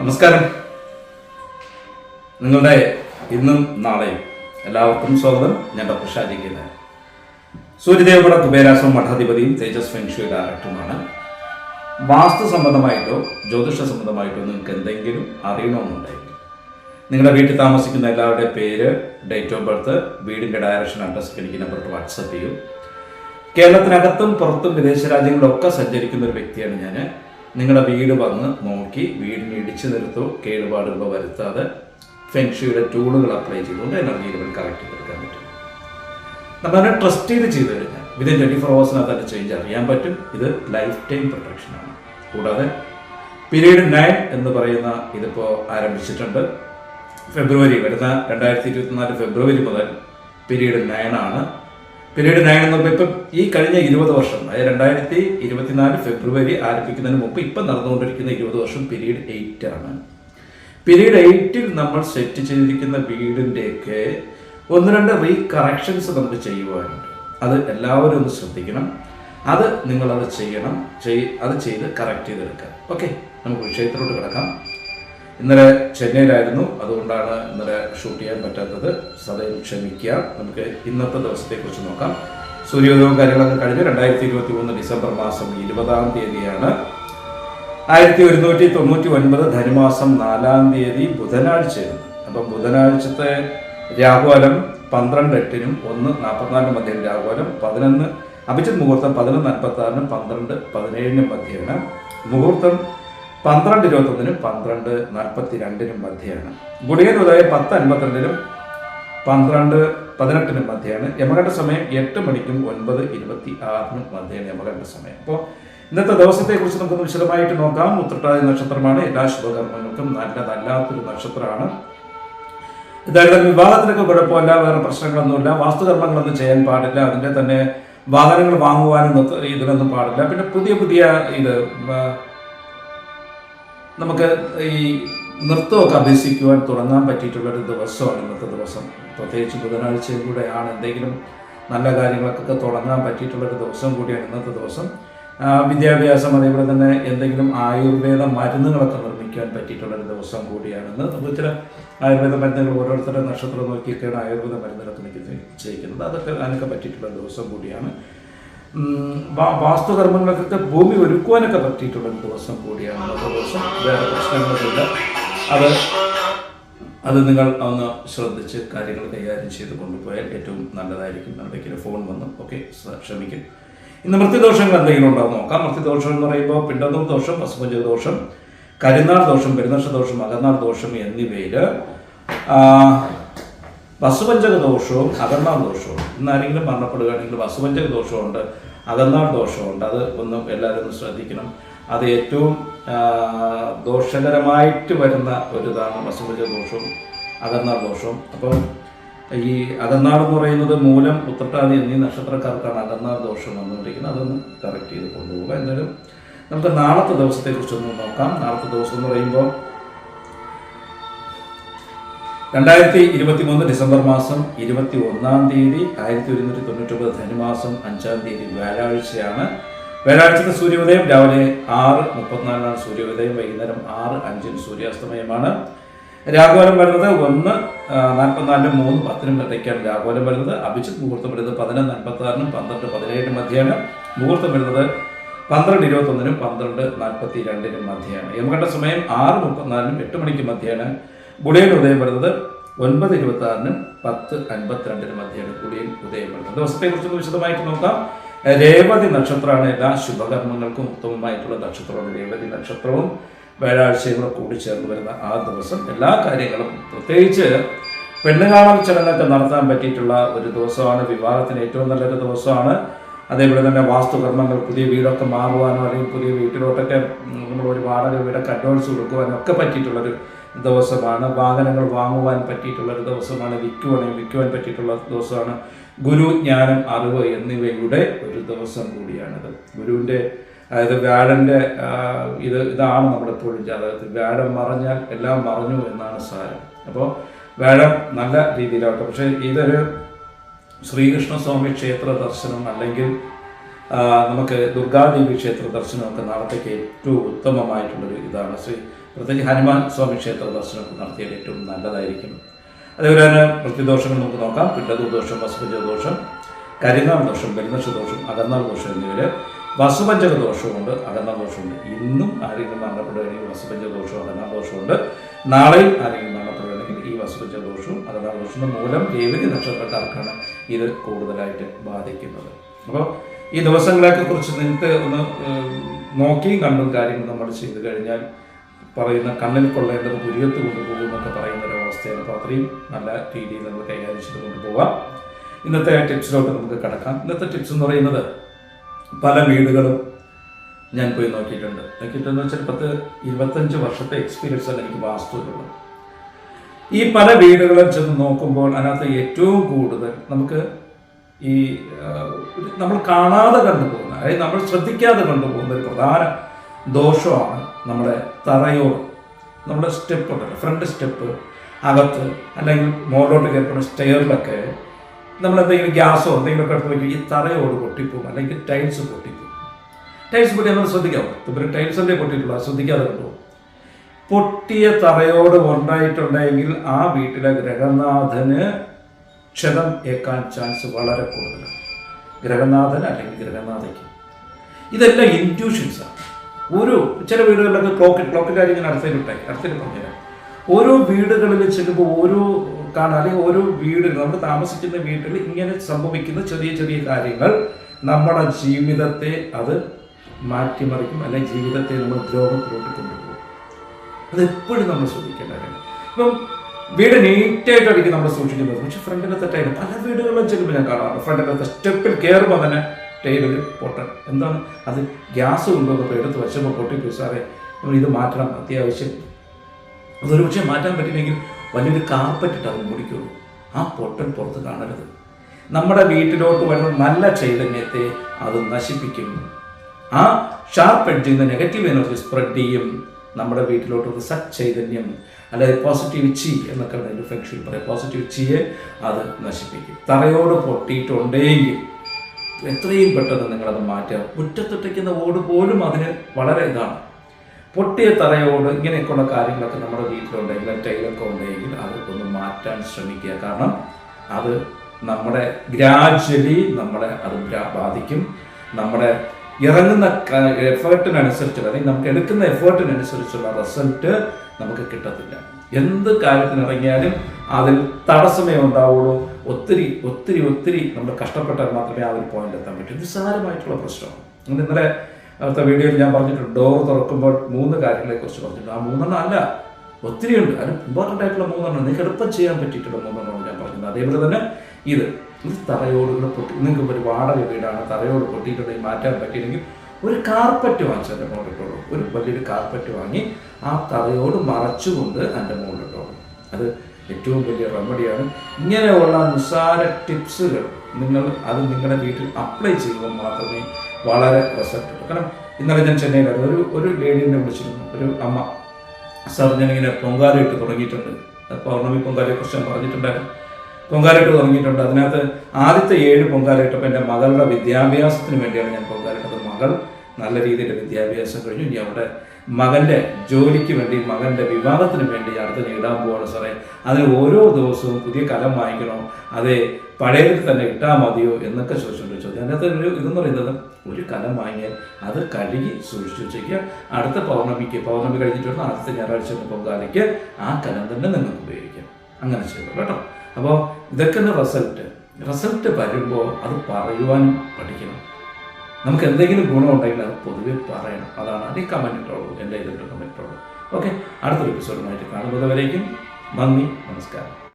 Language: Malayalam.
നമസ്കാരം. നിങ്ങളുടെ ഇന്നും നാളെയും എല്ലാവർക്കും സ്വാഗതം. ഞാൻ ഡോക്ടർ ഷാജി കെ. നായർ. സൂര്യദേവപുര കുബേരാശ്രമം മഠാധിപതിയും തേജസ് ഫെൻഷു ഡയറക്ടറുമാണ്. വാസ്തു സംബന്ധമായിട്ടോ ജ്യോതിഷ സംബന്ധമായിട്ടോ നിങ്ങൾക്ക് എന്തെങ്കിലും അറിയണമെന്നുണ്ടെങ്കിൽ നിങ്ങളുടെ വീട്ടിൽ താമസിക്കുന്ന എല്ലാവരുടെയും പേര് ഡേറ്റ് ഓഫ് ബർത്ത് വീടിന്റെ ഡയറക്ഷൻ അഡ്രസ് എനിക്ക് നമ്പറിട്ട് വാട്സപ്പ് ചെയ്യും. കേരളത്തിനകത്തും പുറത്തും വിദേശ രാജ്യങ്ങളിലൊക്കെ സഞ്ചരിക്കുന്ന ഒരു വ്യക്തിയാണ് ഞാൻ നിങ്ങളുടെ വീട് വന്ന് നോക്കി വീടിന് ഇടിച്ചു നിർത്തോ കേടുപാടുകളോ വരുത്താതെ ഫെൻഷിയുടെ ടൂളുകൾ അപ്ലൈ ചെയ്തുകൊണ്ട് എനർജി ലെവൽ കറക്റ്റ് ചെയ്തെടുക്കാൻ പറ്റും. നമ്മളതിനെ ട്രസ്റ്റ് ചെയ്ത് ചെയ്ത് കഴിഞ്ഞാൽ വിതിൻ ട്വന്റി ഫോർ ഹവേഴ്സിനകത്ത് അതിന്റെ ചേഞ്ച് അറിയാൻ പറ്റും. ഇത് ലൈഫ് ടൈം പ്രൊട്ടക്ഷനാണ് കൂടാതെ പീരീഡ് നയൻ എന്ന് പറയുന്ന ഇതിപ്പോൾ ആരംഭിച്ചിട്ടുണ്ട്. ഫെബ്രുവരി വരുന്ന രണ്ടായിരത്തി ഇരുപത്തിനാല് ഫെബ്രുവരി മുതൽ പീരീഡ് നയൻ ആണ് എന്ന് പറയുമ്പോൾ ഇപ്പം ഈ കഴിഞ്ഞ ഇരുപത് വർഷം അതായത് രണ്ടായിരത്തി ഇരുപത്തിനാല് ഫെബ്രുവരി ആരംഭിക്കുന്നതിന് മുമ്പ് ഇപ്പം നടന്നുകൊണ്ടിരിക്കുന്ന ഇരുപത് വർഷം പിരീഡ് എയ്റ്റ് ആണ്. പിരീഡ് എയ്റ്റിൽ നമ്മൾ സെറ്റ് ചെയ്തിരിക്കുന്ന വീടിന്റെയൊക്കെ ഒന്ന് രണ്ട് റീ കറക്ഷൻസ് നമുക്ക് ചെയ്യുവാനുണ്ട്. അത് എല്ലാവരും ഒന്ന് ശ്രദ്ധിക്കണം. അത് നിങ്ങളത് ചെയ്യണം. ചെയ് അത് ചെയ്ത് കറക്റ്റ് ചെയ്തെടുക്കാം ഓക്കെ നമുക്ക് വിഷയത്തിലോട്ട് കിടക്കാം. ഇന്നലെ ചെന്നൈയിലായിരുന്നു. അതുകൊണ്ടാണ് ഇന്നലെ ഷൂട്ട് ചെയ്യാൻ പറ്റാത്തത്. സദയം ക്ഷമിക്കുക. നമുക്ക് ഇന്നത്തെ ദിവസത്തെക്കുറിച്ച് നോക്കാം. സൂര്യോദയവും കാര്യങ്ങളൊക്കെ കഴിഞ്ഞ് രണ്ടായിരത്തി ഇരുപത്തി മൂന്ന് ഡിസംബർ മാസം ഇരുപതാം തീയതിയാണ്. ആയിരത്തി ഒരുന്നൂറ്റി തൊണ്ണൂറ്റി ഒൻപത് ധനുമാസം നാലാം തീയതി ബുധനാഴ്ചയായിരുന്നു അപ്പം ബുധനാഴ്ചത്തെ രാഹുലം പന്ത്രണ്ട് എട്ടിനും ഒന്ന് നാൽപ്പത്തിനാലിനും മധ്യം രാഹുലം പതിനൊന്ന് അഭിജിത് മുഹൂർത്തം പതിനൊന്ന് നാൽപ്പത്തി ആറിനും പന്ത്രണ്ട് പതിനേഴിനും മധ്യമാണ് മുഹൂർത്തം പന്ത്രണ്ട് ഇരുപത്തൊന്നിനും പന്ത്രണ്ട് നാൽപ്പത്തി രണ്ടിനും മധ്യയാണ് ഗുളികൻ ഉദയം പത്ത് അൻപത്തിരണ്ടിനും പന്ത്രണ്ട് പതിനെട്ടിനും മധ്യയാണ് യമകണ്ഠ സമയം എട്ട് മണിക്കും ഒൻപത് ഇരുപത്തി ആറിനും മധ്യയാണ് യമകണ്ഠ സമയം. അപ്പോൾ ഇന്നത്തെ ദിവസത്തെക്കുറിച്ച് നമുക്കൊന്ന് വിശദമായിട്ട് നോക്കാം. ഉത്രട്ടാതി നക്ഷത്രമാണ്. എല്ലാ ശുഭകർമ്മങ്ങൾക്കും നല്ലതല്ലാത്തൊരു നക്ഷത്രമാണ്. എന്തായാലും വിവാഹത്തിനൊക്കെ കുഴപ്പമില്ല വേറെ പ്രശ്നങ്ങളൊന്നുമില്ല വാസ്തുകർമ്മങ്ങളൊന്നും ചെയ്യാൻ പാടില്ല അതിന്റെ തന്നെ വാഹനങ്ങൾ വാങ്ങുവാനും ഇതിനൊന്നും പാടില്ല. പിന്നെ പുതിയ പുതിയ ഇത് നമുക്ക് ഈ നൃത്തമൊക്കെ അഭ്യസിക്കുവാൻ തുടങ്ങാൻ പറ്റിയിട്ടുള്ള ഒരു ദിവസമാണ് ഇന്നത്തെ ദിവസം. പ്രത്യേകിച്ച് ബുധനാഴ്ചയും കൂടെയാണ് എന്തെങ്കിലും നല്ല കാര്യങ്ങൾക്കൊക്കെ തുടങ്ങാൻ പറ്റിയിട്ടുള്ള ഒരു ദിവസം കൂടിയാണ് ഇന്നത്തെ ദിവസം. വിദ്യാഭ്യാസം അതേപോലെ തന്നെ എന്തെങ്കിലും ആയുർവേദ മരുന്നുകളൊക്കെ നിർമ്മിക്കാൻ പറ്റിയിട്ടുള്ള ഒരു ദിവസം കൂടിയാണെന്ന് നമുക്ക് ചില ആയുർവേദ മരുന്നുകൾ ഓരോരുത്തരുടെ നക്ഷത്രം നോക്കിയൊക്കെയാണ് ആയുർവേദ മരുന്നുകളൊക്കെ എനിക്ക് ചെയ്യിക്കുന്നത്. അതൊക്കെ അതിനൊക്കെ പറ്റിയിട്ടുള്ള ദിവസം കൂടിയാണ്. വാസ്തുകർമ്മങ്ങൾക്കൊക്കെ ഭൂമി ഒരുക്കുവാനൊക്കെ പറ്റിയിട്ടുള്ള ദിവസം കൂടിയാണ്. ഇന്നത്തെ ദിവസം വേറെ പ്രശ്നങ്ങളൊന്നുമില്ല. അത് അത് നിങ്ങൾ ഒന്ന് ശ്രദ്ധിച്ച് കാര്യങ്ങൾ കൈകാര്യം ചെയ്ത് കൊണ്ടുപോയാൽ ഏറ്റവും നല്ലതായിരിക്കും. ഇടയ്ക്ക് ഫോൺ വന്നു ഓക്കെ ക്ഷമിക്കും. ഇന്ന് മൃത്യുദോഷങ്ങൾ എന്തെങ്കിലും ഉണ്ടോ എന്ന് നോക്കാം. മൃത്യുദോഷം എന്ന് പറയുമ്പോൾ പിണ്ടന്തൂർ ദോഷം പശുപഞ്ച ദോഷം കരിനാൾ ദോഷം പെരുന്നക്ഷ ദോഷം അകന്നാൾ ദോഷം എന്നിവയിൽ വസുപഞ്ചക ദോഷവും അകന്നാൾ ദോഷവും. ഇന്ന് ആരെങ്കിലും മരണപ്പെടുകയാണെങ്കിൽ വസുപഞ്ചക ദോഷമുണ്ട് അകന്നാൾ ദോഷമുണ്ട്. അത് ഒന്നും എല്ലാവരും ശ്രദ്ധിക്കണം. അത് ഏറ്റവും ദോഷകരമായിട്ട് വരുന്ന ഒരു ഇതാണ് വസുപഞ്ചക ദോഷവും. അകന്നാൾ ദോഷവും അപ്പം ഈ അകന്നാൾ എന്ന് പറയുന്നത് മൂലം ഉത്രട്ടാതി എന്നീ നക്ഷത്രക്കാർക്കാണ് അകന്നാൾ ദോഷം വന്നുകൊണ്ടിരിക്കുന്നത്. അതൊന്ന് കറക്റ്റ് ചെയ്ത് കൊണ്ടുപോകുക എന്തായാലും നമുക്ക് നാളത്തെ ദിവസത്തെക്കുറിച്ചൊന്ന് നോക്കാം. നാളത്തെ ദിവസം എന്ന് പറയുമ്പോൾ രണ്ടായിരത്തി ഇരുപത്തി മൂന്ന് ഡിസംബർ മാസം ഇരുപത്തി ഒന്നാം തീയതി ആയിരത്തി ഒരുന്നൂറ്റി തൊണ്ണൂറ്റൊമ്പത് ധനുമാസം അഞ്ചാം തീയതി വ്യാഴാഴ്ചയാണ്. വ്യാഴാഴ്ചത്തെ സൂര്യോദയം രാവിലെ ആറ് മുപ്പത്തിനാലിനാണ് സൂര്യോദയം വൈകുന്നേരം ആറ് അഞ്ചിന് സൂര്യാസ്തമയമാണ്. രാഘവലം വരുന്നത് ഒന്ന് നാൽപ്പത്തിനാലിനും മൂന്ന് പത്തിനും ഇടയ്ക്കാണ് രാഘവലം വരുന്നത്. അഭിജിത് മുഹൂർത്തം വരുന്നത് പതിനൊന്ന് നാൽപ്പത്തി ആറിനും പന്ത്രണ്ട് പതിനേഴിനും മധ്യയാണ് മുഹൂർത്തം വരുന്നത് പന്ത്രണ്ട് ഇരുപത്തൊന്നിനും പന്ത്രണ്ട് നാൽപ്പത്തി രണ്ടിനും മധ്യയാണ് യമകണ്ട സമയം ആറ് മുപ്പത്തിനാലിനും എട്ട് മണിക്ക് മധ്യയാണ് ഗുളിയൻ ഉദയം വരുന്നത് ഒൻപത് ഇരുപത്തി ആറിനും പത്ത് അൻപത്തിരണ്ടിനും മധ്യയാണ് ഗുളിയൻ ഉദയം വരുന്നത്. ദിവസത്തെക്കുറിച്ച് വിശദമായിട്ട് നോക്കാം. രേവതി നക്ഷത്രമാണ് എല്ലാ ശുഭകർമ്മങ്ങൾക്കും ഉത്തമമായിട്ടുള്ള നക്ഷത്രമാണ്. രേവതി നക്ഷത്രവും വ്യാഴാഴ്ചയും കൂടെ കൂടിച്ചേർന്ന് വരുന്ന ആ ദിവസം എല്ലാ കാര്യങ്ങളും പ്രത്യേകിച്ച് പെണ്ണുകാണൽ ചടങ്ങൊക്കെ നടത്താൻ പറ്റിയിട്ടുള്ള ഒരു ദിവസമാണ്. വിവാഹത്തിന് ഏറ്റവും നല്ലൊരു ദിവസമാണ്. അതേപോലെ തന്നെ വാസ്തുകർമ്മങ്ങൾ പുതിയ വീടൊക്കെ മാറുവാനോ അല്ലെങ്കിൽ പുതിയ വീട്ടിലോട്ടൊക്കെ നമ്മൾ ഒരു വാടക വീടൊക്കെ അഡ്വാൻസ് കൊടുക്കുവാനോ ഒക്കെ പറ്റിയിട്ടുള്ളൊരു ദിവസമാണ്. വാഹനങ്ങൾ വാങ്ങുവാൻ പറ്റിയിട്ടുള്ള ഒരു ദിവസമാണ്. വിൽക്കുവാണെങ്കിൽ വിൽക്കുവാൻ പറ്റിയിട്ടുള്ള ദിവസമാണ്. ഗുരു ജ്ഞാനം അറിവ് എന്നിവയുടെ ഒരു ദിവസം കൂടിയാണിത്. ഗുരുവിന്റെ അതായത് വ്യാഴന്റെ ഇത് ഇതാണ് നമ്മളെപ്പോഴും ജാതകത്തിൽ. വ്യാഴം മറഞ്ഞാൽ എല്ലാം മറഞ്ഞു എന്നാണ് സാരം. അപ്പോൾ വ്യാഴം നല്ല രീതിയിലാവട്ടെ. പക്ഷേ ഇതൊരു ശ്രീകൃഷ്ണസ്വാമി ക്ഷേത്ര ദർശനം അല്ലെങ്കിൽ നമുക്ക് ദുർഗാദേവി ക്ഷേത്ര ദർശനമൊക്കെ നാളത്തേക്ക് ഏറ്റവും ഉത്തമമായിട്ടുള്ളൊരു ഇതാണ്. ശ്രീ പ്രത്യേകിച്ച് ഹനുമാൻ സ്വാമി ക്ഷേത്ര ദർശനം നടത്തിയാൽ ഏറ്റവും നല്ലതായിരിക്കും. അതേപോലെ തന്നെ പ്രത്യദോഷങ്ങൾ നമുക്ക് നോക്കാം. പിണ്ടതു വസുപഞ്ചദോഷം ദോഷം കരിനാൾ ദോഷം പെരുന്നക്ഷ ദോഷം അകന്നാൾ ദോഷം എന്നിവർ വസുപഞ്ചക ദോഷമുണ്ട് അകന്നാൾ ദോഷമുണ്ട് ഇന്നും ആരെങ്കിലും മരണപ്പെടുകയാണെങ്കിൽ വസുപഞ്ചക ദോഷവും അകന്നാൾ ദോഷമുണ്ട് നാളെയും ആരെങ്കിലും മരണപ്പെടുകയാണെങ്കിൽ ഈ വസുപഞ്ചക ദോഷവും അകന്നാൾ ദോഷവും മൂലം രേവതി നക്ഷത്രക്കാർക്കാണ് ഇത് കൂടുതലായിട്ട് ബാധിക്കുന്നത്. അപ്പോൾ ഈ ദിവസങ്ങളെയൊക്കെ കുറിച്ച് നിങ്ങൾക്ക് ഒന്ന് നോക്കിയും കണ്ടും കാര്യങ്ങൾ നമ്മൾ ചെയ്തു കഴിഞ്ഞാൽ പറയുന്ന കണ്ണിൽ കൊള്ളേണ്ടത് പുരിയത്ത് കൊണ്ടുപോകും എന്നൊക്കെ പറയുന്ന ഒരു അവസ്ഥയാണ് അപ്പോൾ അത്രയും നല്ല രീതിയിൽ നമ്മൾ കൈകാര്യം ചെയ്ത് കൊണ്ടുപോകാം ഇന്നത്തെ ടിപ്സിലോട്ട് നമുക്ക് കിടക്കാം. ഇന്നത്തെ ടിപ്സ് എന്ന് പറയുന്നത് പല വീടുകളും ഞാൻ പോയി നോക്കിയിട്ടുണ്ട്. നോക്കിയിട്ടെന്ന് വെച്ചാൽ പത്ത് ഇരുപത്തഞ്ച് വർഷത്തെ എക്സ്പീരിയൻസ് ആണ് എനിക്ക് വാസ്തുവിലുള്ളത്. ഈ പല വീടുകളും ചെന്ന് നോക്കുമ്പോൾ അതിനകത്ത് ഏറ്റവും കൂടുതൽ നമുക്ക് ഈ നമ്മൾ കാണാതെ കണ്ടുപോകുന്ന അതായത് നമ്മൾ ശ്രദ്ധിക്കാതെ കണ്ടുപോകുന്ന ഒരു പ്രധാന ദോഷമാണ് നമ്മുടെ തറയോട് നമ്മുടെ സ്റ്റെപ്പ് ഉണ്ടല്ലോ ഫ്രണ്ട് സ്റ്റെപ്പ് അകത്ത് അല്ലെങ്കിൽ മുകളിലോട്ട് കയറുന്ന സ്റ്റെയറിലൊക്കെ നമ്മൾ എന്തെങ്കിലും ഗ്യാസോ എന്തെങ്കിലുമൊക്കെ എടുത്ത് വയ്ക്കും ഈ തറയോട് പൊട്ടിപ്പോകും അല്ലെങ്കിൽ ടൈൽസ് പൊട്ടിപ്പോകും ടൈൽസ് പൊട്ടി നമ്മൾ ശ്രദ്ധിക്കാം ഇപ്പം ടൈൽസ് അല്ലേ പൊട്ടിയിട്ടുള്ളൂ ശ്രദ്ധിക്കാതെ കണ്ടു പൊട്ടിയ തറയോട് ഉണ്ടായിട്ടുണ്ടെങ്കിൽ ആ വീട്ടിലെ ഗ്രഹനാഥന് ക്ഷതം ഏക്കാൻ ചാൻസ് വളരെ കൂടുതലാണ്. ഗ്രഹനാഥൻ അല്ലെങ്കിൽ ഗ്രഹനാഥയ്ക്ക്. ഇതെല്ലാം ഇന്റ്യൂഷൻസാണ് ഓരോ ചില വീടുകളിലൊക്കെ ക്ലോക്ക് ക്ലോക്കിന്റെ കാര്യം ഞാൻ അടുത്തേക്ക് പറഞ്ഞു പറഞ്ഞുതരാം. ഓരോ വീടുകളിൽ ചെല്ലുമ്പോൾ ഓരോ കാണാൻ അല്ലെങ്കിൽ ഓരോ വീടുകൾ നമ്മൾ താമസിക്കുന്ന വീട്ടിൽ ഇങ്ങനെ സംഭവിക്കുന്ന ചെറിയ ചെറിയ കാര്യങ്ങൾ നമ്മുടെ ജീവിതത്തെ അത് മാറ്റിമറിക്കും അല്ലെങ്കിൽ ജീവിതത്തെ നമ്മൾ ദ്രോഹത്തിലോട്ട് കൊണ്ടുപോകും അതെപ്പോഴും നമ്മൾ ശ്രദ്ധിക്കേണ്ട കാര്യമാണ് ഇപ്പം വീട് നീറ്റായിട്ടായിരിക്കും നമ്മൾ സൂക്ഷിക്കുന്നത്. പക്ഷെ ഫ്രണ്ടിലെ തെറ്റായിട്ട് പല വീടുകളിലും ചെല്ലുമ്പോൾ ഞാൻ കാണാറുണ്ട്. ഫ്രണ്ടിലത്തെ സ്റ്റെപ്പിൽ കയറുമ്പോൾ തന്നെ ടൈലിൽ പൊട്ടൻ. എന്താണ്? അത് ഗ്യാസ് കൊണ്ടുവന്നപ്പോൾ എടുത്ത് വശമ്പോൾ പൊട്ടിപ്പോയി. സാറേ നമ്മൾ ഇത് മാറ്റണം അത്യാവശ്യം. അതൊരു പക്ഷേ മാറ്റാൻ പറ്റില്ലെങ്കിൽ വലിയൊരു കാർപ്പറ്റിട്ട് അത് മൂടിക്കുള്ളൂ. ആ പൊട്ടൻ പുറത്ത് കാണരുത്. നമ്മുടെ വീട്ടിലോട്ട് വരുന്ന നല്ല ചൈതന്യത്തെ അത് നശിപ്പിക്കും. ആ ഷാർപ്പ് എഡ്ജിൽ നിന്ന് നെഗറ്റീവ് എനർജി സ്പ്രെഡ് ചെയ്യും നമ്മുടെ വീട്ടിലോട്ട് സത് ചൈതന്യം അല്ലാതെ പോസിറ്റീവ് ചി എന്നൊക്കെ പറയാം. പറയും പോസിറ്റീവ് ചിയെ അത് നശിപ്പിക്കും. തറയോട് പൊട്ടിയിട്ടുണ്ടെങ്കിൽ എത്രയും പെട്ടെന്ന് നിങ്ങളത് മാറ്റുക മുറ്റത്തൊട്ടിക്കുന്ന ഓട് പോലും അതിന് വളരെ ഇതാണ്. പൊട്ടിയ തറയോട് ഇങ്ങനെയൊക്കെയുള്ള കാര്യങ്ങളൊക്കെ നമ്മുടെ വീട്ടിലുണ്ടെങ്കിൽ ടൈലൊക്കെ ഉണ്ടെങ്കിൽ അത് ഒന്ന് മാറ്റാൻ ശ്രമിക്കുക. കാരണം അത് നമ്മുടെ ഗ്രാജ്വലി നമ്മളെ അത് ബാധിക്കും. നമ്മുടെ ഇറങ്ങുന്ന എഫേർട്ടിനനുസരിച്ച് അല്ലെങ്കിൽ നമുക്ക് എടുക്കുന്ന എഫേർട്ടിനനുസരിച്ചുള്ള റിസൾട്ട് നമുക്ക് കിട്ടത്തില്ല. എന്ത് കാര്യത്തിനിറങ്ങിയാലും അതിൽ തടസ്സമേ ഉണ്ടാവുള്ളൂ. ഒത്തിരി ഒത്തിരി ഒത്തിരി നമ്മൾ കഷ്ടപ്പെട്ടാൽ മാത്രമേ ആ ഒരു പോയിന്റ് എത്താൻ പറ്റൂ. നിസ്സാരമായിട്ടുള്ള പ്രശ്നമാണ്. അങ്ങനെ ഇന്നലെ അടുത്ത വീഡിയോയിൽ ഞാൻ പറഞ്ഞിട്ടുണ്ട് ഡോർ തുറക്കുമ്പോൾ മൂന്ന് കാര്യങ്ങളെ കുറിച്ച് പറഞ്ഞിട്ടുണ്ട്. ആ മൂന്നെണ്ണം അല്ല ഒത്തിരി ഉണ്ട് അതിന് ഇമ്പോർട്ടന്റ് ആയിട്ടുള്ള മൂന്നെണ്ണം. നിങ്ങൾക്ക് എളുപ്പം ചെയ്യാൻ പറ്റിയിട്ടുള്ള മൂന്നെണ്ണമാണ് ഞാൻ പറഞ്ഞത് അതേപോലെ തന്നെ ഇത് ഇത് തറയോടുകൾ പൊട്ടി നിങ്ങൾക്ക് ഒരു വാടക വീടാണ് തറയോട് പൊട്ടിയിട്ടുണ്ടെങ്കിൽ മാറ്റാൻ പറ്റിയില്ലെങ്കിൽ ഒരു കാർപ്പറ്റ് വാങ്ങിച്ചു എന്റെ മുകളിലിട്ടോളൂ ഒരു വലിയൊരു കാർപ്പറ്റ് വാങ്ങി ആ തറയോട് മറച്ചുകൊണ്ട് എന്റെ മുകളിലിട്ടോളൂ അത് ഏറ്റവും വലിയ റെമഡിയാണ് ഇങ്ങനെയുള്ള നിസ്സാര ടിപ്സുകൾ നിങ്ങൾ അത് നിങ്ങളുടെ വീട്ടിൽ അപ്ലൈ ചെയ്യുമ്പോൾ മാത്രമേ വളരെ റിസൾട്ട് കാരണം ഇന്നലെ ഞാൻ ചെന്നൈയിലായിരുന്നു. ഒരു ഒരു ലേഡീനെ വിളിച്ചിരുന്നു. ഒരു അമ്മ. സാർ ഞാനിങ്ങനെ പൊങ്കാലയിട്ട് തുടങ്ങിയിട്ടുണ്ട്. പൗർണമി പൊങ്കാലയെക്കുറിച്ച് ഞാൻ പറഞ്ഞിട്ടുണ്ടായിരുന്നു. പൊങ്കാലയിട്ട് തുടങ്ങിയിട്ടുണ്ട്. അതിനകത്ത് ആദ്യത്തെ ഏഴ് പൊങ്കാലയിട്ടപ്പോൾ എന്റെ മകളുടെ വിദ്യാഭ്യാസത്തിന് വേണ്ടിയാണ് ഞാൻ പൊങ്കാലിട്ടത് മകൾ നല്ല രീതിയിൽ വിദ്യാഭ്യാസം കഴിഞ്ഞു. ഇനി അവിടെ മകന്റെ ജോലിക്ക് വേണ്ടി മകന്റെ വിവാഹത്തിന് വേണ്ടി അടുത്ത് നേടാൻ പോവാണ് സാറേ. അതിന് ഓരോ ദിവസവും പുതിയ കലം വാങ്ങിക്കണോ അതെ പഴയതിൽ തന്നെ ഇട്ടാൽ മതിയോ എന്നൊക്കെ ചോദിച്ചുകൊണ്ട് ചോദ്യം അതിനകത്ത് ഒരു ഇതെന്ന് പറയുന്നത് ഒരു കലം വാങ്ങിയാൽ അത് കഴുകി സൂക്ഷിച്ചു വെച്ചേക്കുക. അടുത്ത പൗർണമിക്ക് പൗർണമി കഴിഞ്ഞിട്ട് വരുന്ന അടുത്ത ഞായറാഴ്ച പൊങ്കാലയ്ക്ക് ആ കലം തന്നെ നിങ്ങൾക്ക് ഉപയോഗിക്കാം. അങ്ങനെ ചെയ്യുക കേട്ടോ. അപ്പോൾ ഇതൊക്കെ റിസൾട്ട് റിസൾട്ട് വരുമ്പോൾ അത് പറയുവാനും പഠിക്കണം. നമുക്ക് എന്തെങ്കിലും ഗുണമുണ്ടെങ്കിൽ അത് പൊതുവെ പറയണം. അതാണ് അത് കമന്റ് ഇട്ടോളൂ എന്റെ ഇതിന്റെ കമന്റ് ഇട്ടോളൂ ഓക്കെ അടുത്തൊരു എപ്പിസോഡുമായിട്ട് കാണുന്നത് വരേക്കും നന്ദി നമസ്കാരം.